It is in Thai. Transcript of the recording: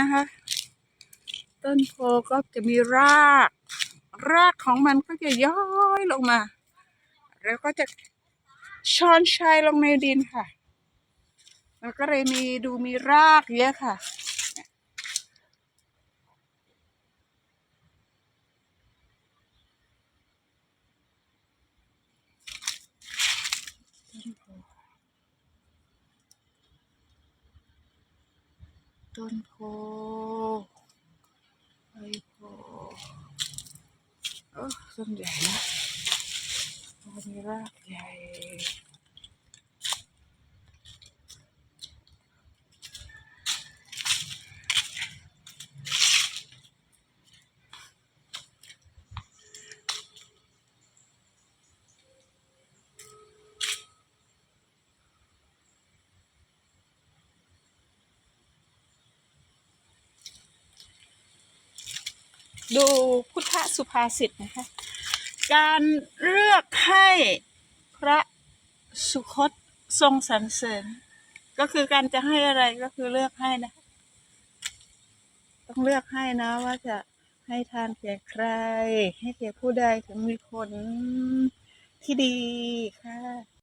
นะคะ ต้นโพก็จะมีราก รากของมันก็จะย้อยลงมา แล้วก็จะช้อนชัยลงในดินค่ะ มันก็เลยมีดูมีรากเยอะค่ะต้นโพ ต้นโพใบโพเออต้นใหญ่นะมีรากใหญ่ ดูพุทธสุภาษิตนะคะ การเลือกให้พระสุคตทรงสรรเสริญ ก็คือการจะให้อะไรก็คือเลือกให้นะ ต้องเลือกให้นะว่าจะให้ทานแก่ใคร ให้แก่ผู้ใดถึงมีผลที่ดีค่ะ